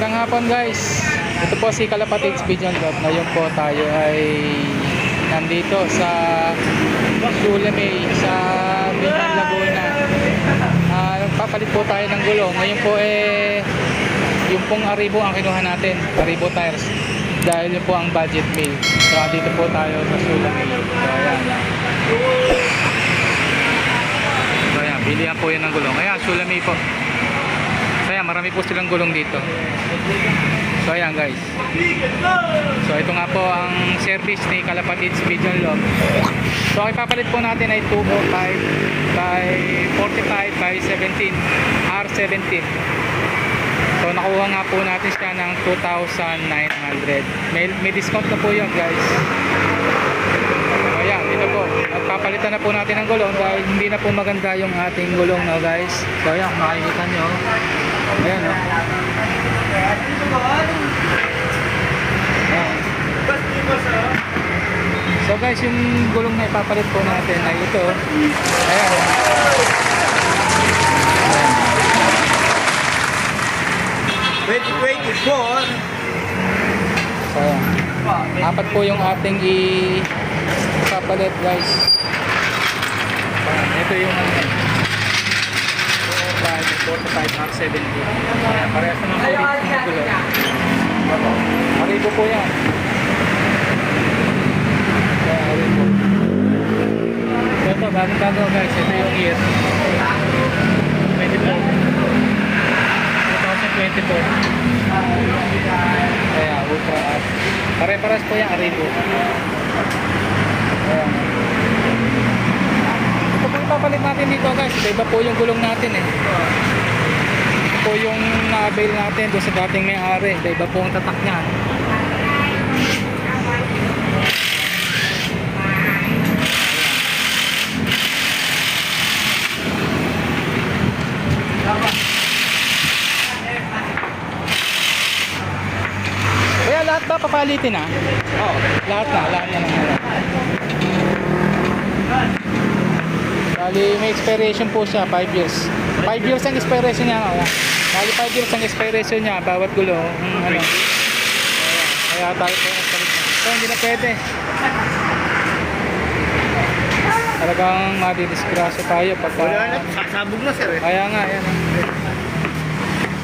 Magandang hapon guys. Ito po si Kalapatid Pigeon Love. Ngayon po tayo ay nandito sa Sulamay sa Binang Laguna. Ah, papalit po tayo ng gulong. Ngayon po eh yung pong Aribo ang kinuha natin. Aribo tires. Dahil yun po ang budget meal. So dito po tayo sa Sulamay. So ayan. So ayan, bilihan po yun ng gulong. Ayan, Sulamay po. Marami po silang gulong dito. So ayan guys. So ito nga po ang service ni Kalapatids Pigeon Love. So ipapalit po natin ay 205 by 45 by 17 R17. So nakuha nga po natin siya ng 2,900. May, may discount na po yun guys. So ayan, ito po. At papalitan na po natin ang gulong dahil hindi na po maganda yung ating gulong no guys. So ayan, kung makikita nyo. Ayan o. Ayan. So guys, yung gulong na ipapalit po natin ay ito. Ayan. oh. 2024, So, ayan. Apat po yung ating i ipapalit guys. Ito yung ano. 45, 45, R70. Ayan, parehas naman po dito yung gulong. Maribo po yan. Maribo. So ito, bagong bago guys. Ito yung year. 24. 2024. Kaya ultra at pare-pares po yung Aribo. Ito po yung papalit natin dito guys. Iba po yung gulong natin eh. Ito po yung na-avail natin doon sa dating may-ari. Iba po ang tatak niya. Kaya lahat ba papalitin ah? Oo. Lahat na, lahat na. Bali, may expiration po siya, 5 years. 5 years ang expiration niya. Oh. Bali, 5 years ang expiration niya, bawat gulo. Mm, ano. Kaya tayo po. So, hindi na pwede. Talagang madidisgrasya tayo pagka... wala na, sasabog na sir eh. Kaya nga, ayan.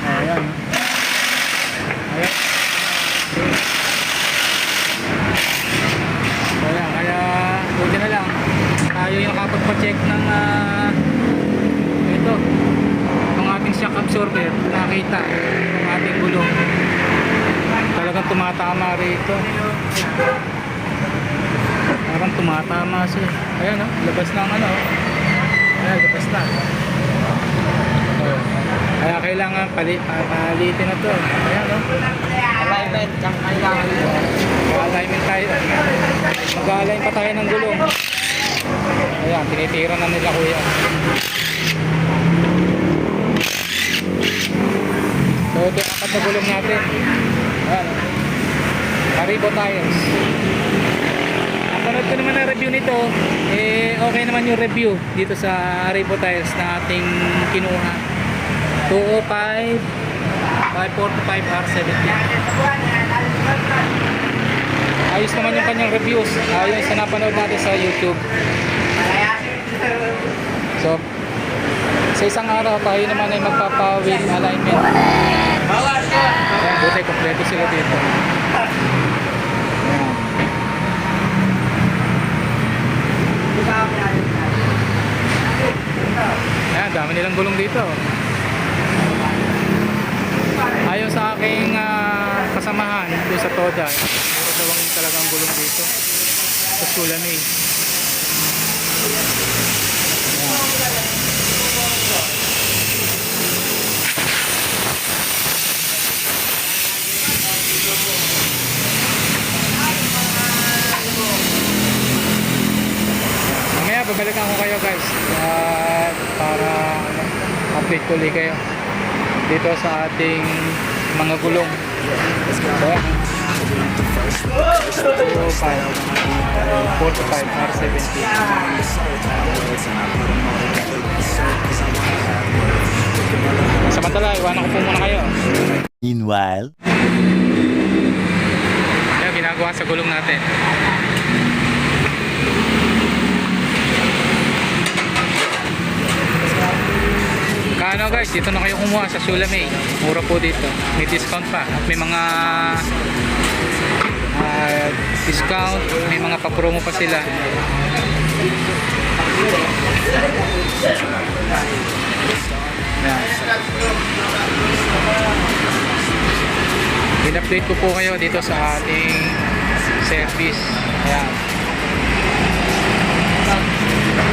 Ayan. Ayan. Kaya, kaya buti na lang. Nakapagpa-check ng ah, ito. Itong ating shock absorber. Nakita yung ating gulong. Talagang tumatama rito. Parang tumatama siya. Ayan, no? labas ng ano. Ayan, labas na. Oh. Kaya kailangan pali, pa- palitin na to. Ayan, no? Alignment, tsaka kailangan Mag-alignment tayo. Mag-align pa tayo ng gulong. Ayan, tinitira na nila kuya. So, ito yung apat natin. Ayan. Haribo tires. Napanood ko naman ang review nito. Eh, okay naman yung review dito sa Haribo tires na ating kinuha. 205 545 R70. Ayos naman yung kanyang reviews. Ayos sa napanood natin sa YouTube. So, sa isang araw tayo naman ay magpapa-wheel alignment. Ayan, buti kompleto sila dito. Ayan. Dami nilang gulong dito. Ayon sa aking ah, kasamahan doon sa Toda, daw ang gulong dito sa Sulami. Mamaya babalikan ko kayo guys at para update ko ulit kayo dito sa ating mga gulong. So, ayan. 45 R70 Samantala, iwanan ko po muna kayo Meanwhile, Kaya ginagawa sa gulong natin. Kano guys, dito na kayo kumuha sa Sulamay. Mura po dito. May discount pa. At may mga ah, discount, may mga pa-promo pa sila. Yan. In-update ko po kayo dito sa ating service. Ayan. Yan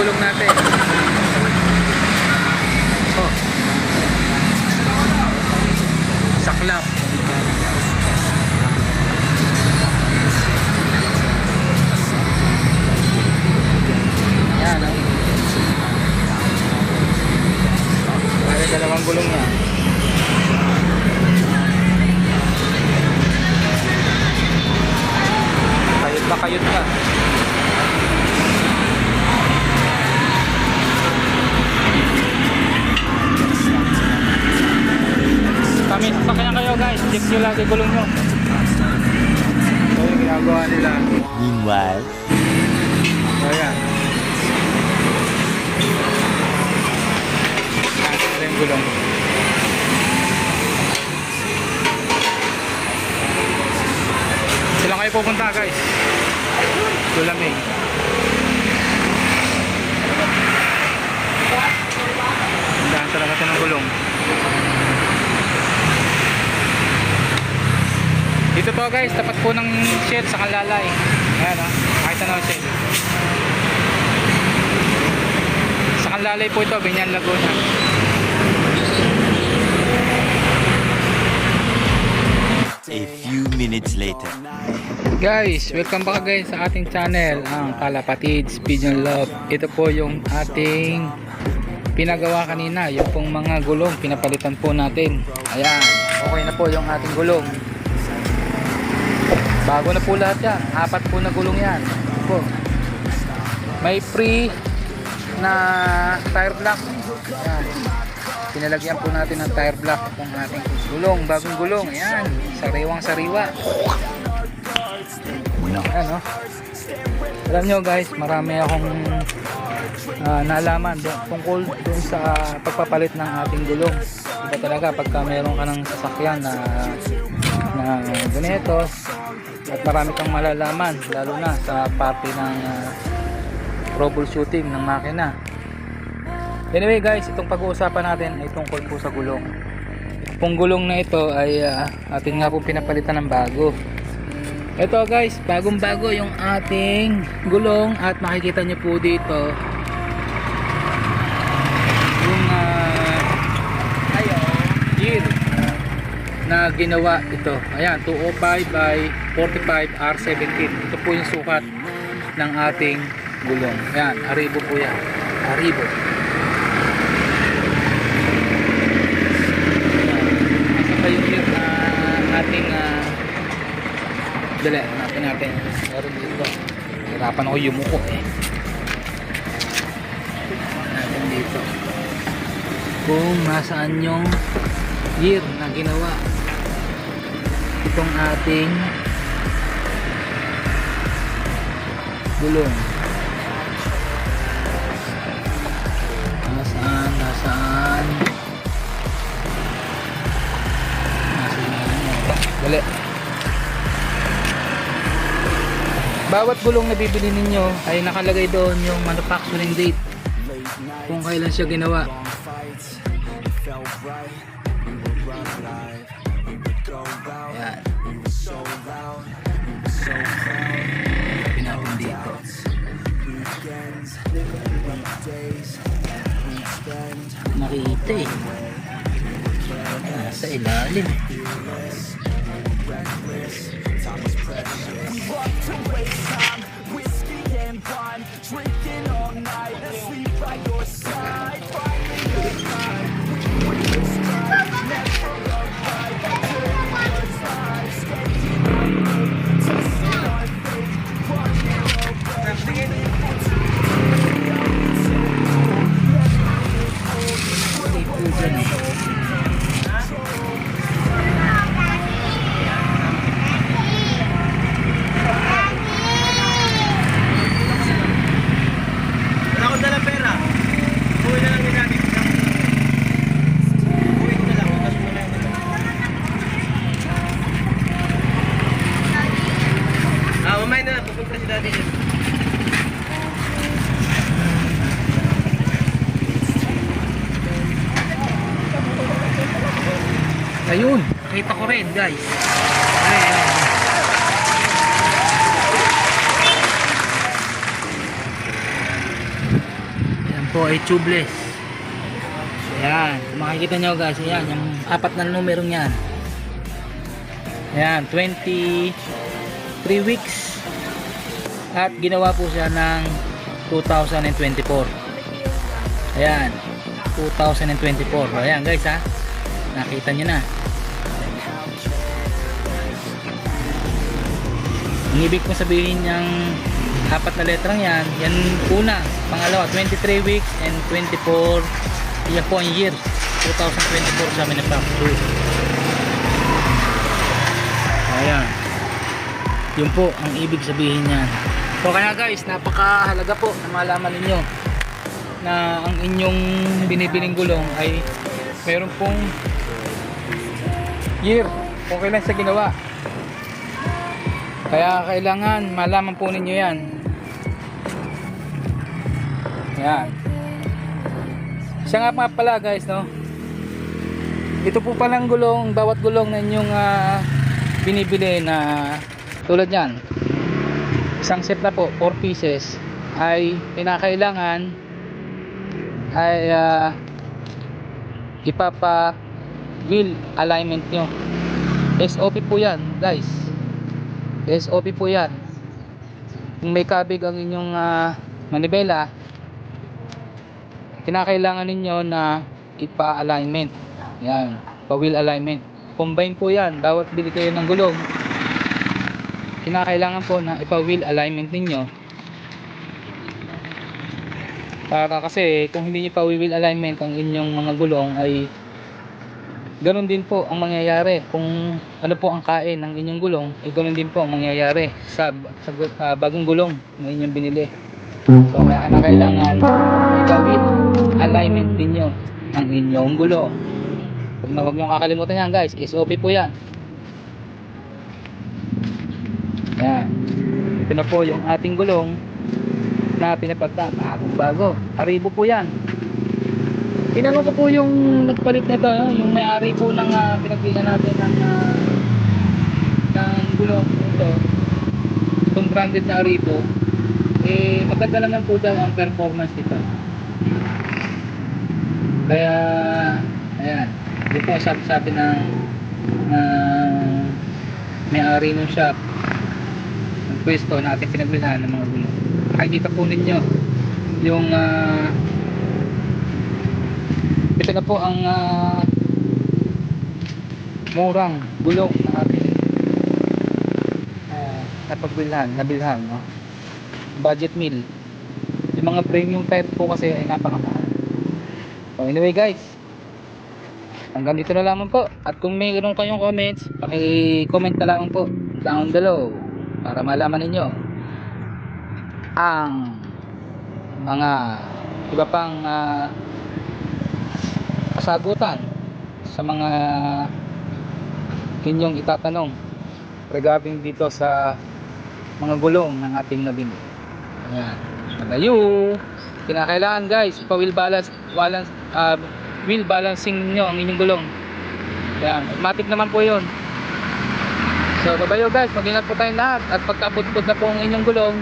gulong natin. Nyo lagi gulong nyo. So yung ginagawa nila. Meanwhile, So yan. Ito yung gulong. Sila kayo pupunta guys. Tulamig. Dahan talaga ito ng gulong. Dito po guys, tapat po ng shed sa Kalalay. Ayan o, kahit ano ang shed. Sa Kalalay po ito, Binyan Laguna. a few minutes later. Guys, welcome back guys sa ating channel, ang Kalapatids Pigeon Love. Ito po yung ating pinagawa kanina, yung pong mga gulong, pinapalitan po natin. Ayan, okay na po yung ating gulong. Bago na po lahat yan, apat po na gulong yan. Po. May free na tire block. Ayan. Pinalagyan po natin ng tire block itong ating gulong, bagong gulong. Ayan, sariwang sariwa. Ayan, oh. Alam nyo guys, marami akong ah, nalaman do- tungkol doon sa pagpapalit ng ating gulong. Iba talaga pagka meron ka ng sasakyan na, na ganito at marami kang malalaman lalo na sa parte ng ah, troubleshooting ng makina. Anyway guys, itong pag-uusapan natin ay tungkol po sa gulong. Itong gulong na ito ay ah, atin nga po pinapalitan ng bago. Ito guys, bagong bago yung ating gulong at makikita nyo po dito yung uh, gear na ginawa ito. Ayan, 205 by 45 R17. Ito po yung sukat ng ating gulong. Ayan, Aribo po yan. Aribo. Asa pa yung gear na ating ah, Dali, hanapin natin. Meron dito. Hirapan ako yumuko eh. Natin dito. Kung nasaan yung year na ginawa itong ating gulong. Nasaan, nasaan. Nasaan na Dali. Bawat gulong na bibili ninyo ay nakalagay doon yung manufacturing date kung kailan siya ginawa. makita eh. Nasa ilalim. Guys. Ayan. Yan po ay tubeless. Ayan, makikita nyo guys, ayan, yung apat na numerong yan. Ayan, 23 weeks. At ginawa po siya ng 2024. Ayan, 2024. Ayan guys ha, nakita nyo na. Ang ibig ko sabihin yung apat na letrang yan, yan una, pangalawa, 23 weeks and 24 yan po ang year 2024 sa manufacture ayan. Yun po ang ibig sabihin niyan. So kaya guys napakahalaga po na malaman ninyo na ang inyong binibiling gulong ay meron pong year. Kung kailan sa ginawa kaya kailangan malaman po ninyo yan. Yan. Siya nga pa pala guys no? Ito po palang gulong bawat gulong na inyong ah, binibili na tulad yan isang set na po 4 pieces ay pinakailangan ay ah, ipapa wheel alignment nyo. SOP po yan guys SOP po yan. Kung may kabig ang inyong ah, manibela kinakailangan ninyo na ipa-alignment. Yan, pa-wheel alignment. Combine po yan, bawat bili kayo ng gulong kinakailangan po na ipa-wheel alignment ninyo. Para kasi kung hindi nyo pa wheel alignment ang inyong mga gulong ay ganun din po ang mangyayari kung ano po ang kain ng inyong gulong ay ganun din po ang mangyayari sa, sa, ah, bagong gulong na inyong binili. So kaya na kailangan gawin alignment ninyo ang inyong gulong huwag na huwag nyo kakalimutan yan guys. SOP po yan. Yan. Ito na po yung ating gulong na pinapagta bagong bago. Haribo po yan tinanong ko po yung nagpalit nito ah, yung may-ari po ng uh, pinagbilan natin ng ah, ng gulong ito itong branded na Haribo eh maganda naman po daw ang performance nito. Kaya ayan ito po sabi-sabi ng ng may-ari ng shop. Ng pwesto na ating pinagbilhan ng mga gulong makikita po ninyo yung ah, ito na po ang ah, murang gulong na ating uh, napagbilhan, nabilhan no? budget meal. Yung mga premium type po kasi ay napakamahal. So anyway guys. Hanggang dito na lamang po. At kung mayroon kayong comments paki-comment na lamang po down below para malaman ninyo ang mga iba pang ah, kasagutan sa mga inyong itatanong regarding dito sa mga gulong ng ating nabili. Ayan. Malayo. Kinakailangan guys, pa-wheel balance, balance ah, wheel balancing niyo ang inyong gulong. Ayan. Automatic naman po 'yon. So, babayo guys, mag-ingat po tayong lahat at pagkabot-bot na po ang inyong gulong,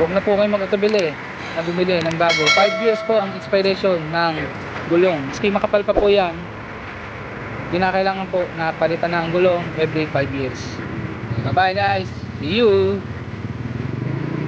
huwag na po kayo magkatubili na bumili ng bago. 5 years po ang expiration ng gulong. Maski makapal pa po yan, kinakailangan po na palitan ang gulong every 5 years. Bye bye guys. See you.